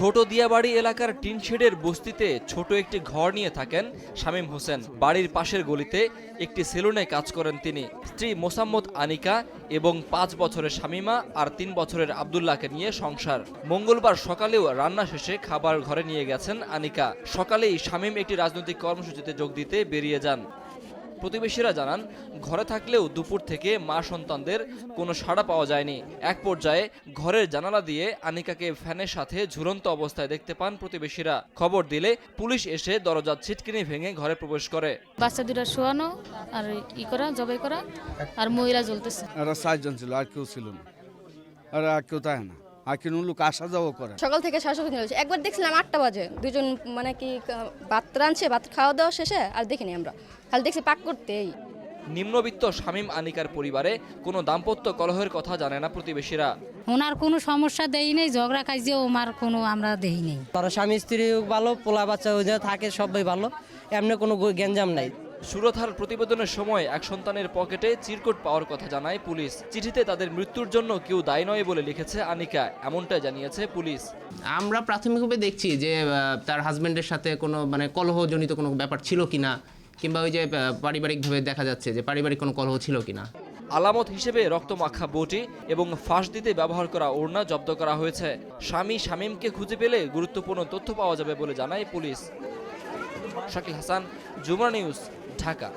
ছোট দিয়াবাড়ি এলাকার টিনশেডের বস্তিতে ছোট একটি ঘর নিয়ে থাকেন শামীম হোসেন। বাড়ির পাশের গলিতে একটি সেলুনে কাজ করেন তিনি। স্ত্রী মোসাম্মদ আনিকা এবং পাঁচ বছরের শামীমা আর তিন বছরের আবদুল্লাহকে নিয়ে সংসার। মঙ্গলবার সকালেও রান্না শেষে খাবার ঘরে নিয়ে গেছেন আনিকা। সকালেই শামীম একটি রাজনৈতিক কর্মসূচিতে যোগ দিতে বেরিয়ে যান। প্রতিবেশীরা জানান ঘরে থাকলেও দুপুর থেকে মা সন্তানদের কোনো সাড়া পাওয়া যায়নি। এক পর্যায়ে ঘরের জানালা দিয়ে আনিকাকে ফ্যানের সাথে ঝুলন্ত অবস্থায় দেখতে পান প্রতিবেশীরা। খবর দিলে পুলিশ এসে দরজা ছিটকিনি ভেঙে ঘরে প্রবেশ করে। বাচ্চা দুটা শোয়ানো আর ই করা জবাই করা আর মহিলা জ্বলতেছে। এরা চারজন ছিল আর কেউ ছিল না। আর আর কেউ তাই না। আর লোক আসা যাওয়া করে সকাল থেকে শাশুড়ি হয়েছে একবার দেখছিলাম আটটা বাজে। দুজন মানে কি ভাত রাঁধছে ভাত খাওয়া দাওয়া শেষে আর দেখিনি আমরা। খালি দেখছি পাক করতেই। নিম্নবিত্ত শামীম আনিকার পরিবারে কোনো দাম্পত্য কলহের কথা জানে না প্রতিবেশীরা। ওনার কোনো সমস্যা দেই নেই ঝগড়া কাজিয়ে ওমার কোনো আমরা দেই নেই। তারা স্বামী স্ত্রী ভালো পোলা বাচ্চা থাকে সবাই ভালো। এমনি কোনো গো- গ্যাঞ্জাম নাই। সুরথার প্রতিবেদনের সময় এক সন্তানের পকেটে চিরকুট পাওয়ার কথা জানায় পুলিশ। চিঠিতে তাদের মৃত্যুর জন্য কেউ দায়ী নয় বলে লিখেছে আনিকা এমনটাই জানিয়েছে পুলিশ। আমরা প্রাথমিকভাবে দেখছি যে তার হাজবেন্ডের সাথে কোনো মানে কলহজনিত কোনো ব্যাপার ছিল কিনা কিংবা ওই যে পারিবারিকভাবে দেখা যাচ্ছে যে পারিবারিক কোনো কলহ ছিল কিনা। আলামত হিসেবে রক্তমাখা বটি এবং ফাঁস দিতে ব্যবহার করা ওড়না জব্দ করা হয়েছে। স্বামী শামীমকে খুঁজে পেলে গুরুত্বপূর্ণ তথ্য পাওয়া যাবে বলে জানায় পুলিশ। শাকিল হাসান জুমরা নিউজ ঢাকা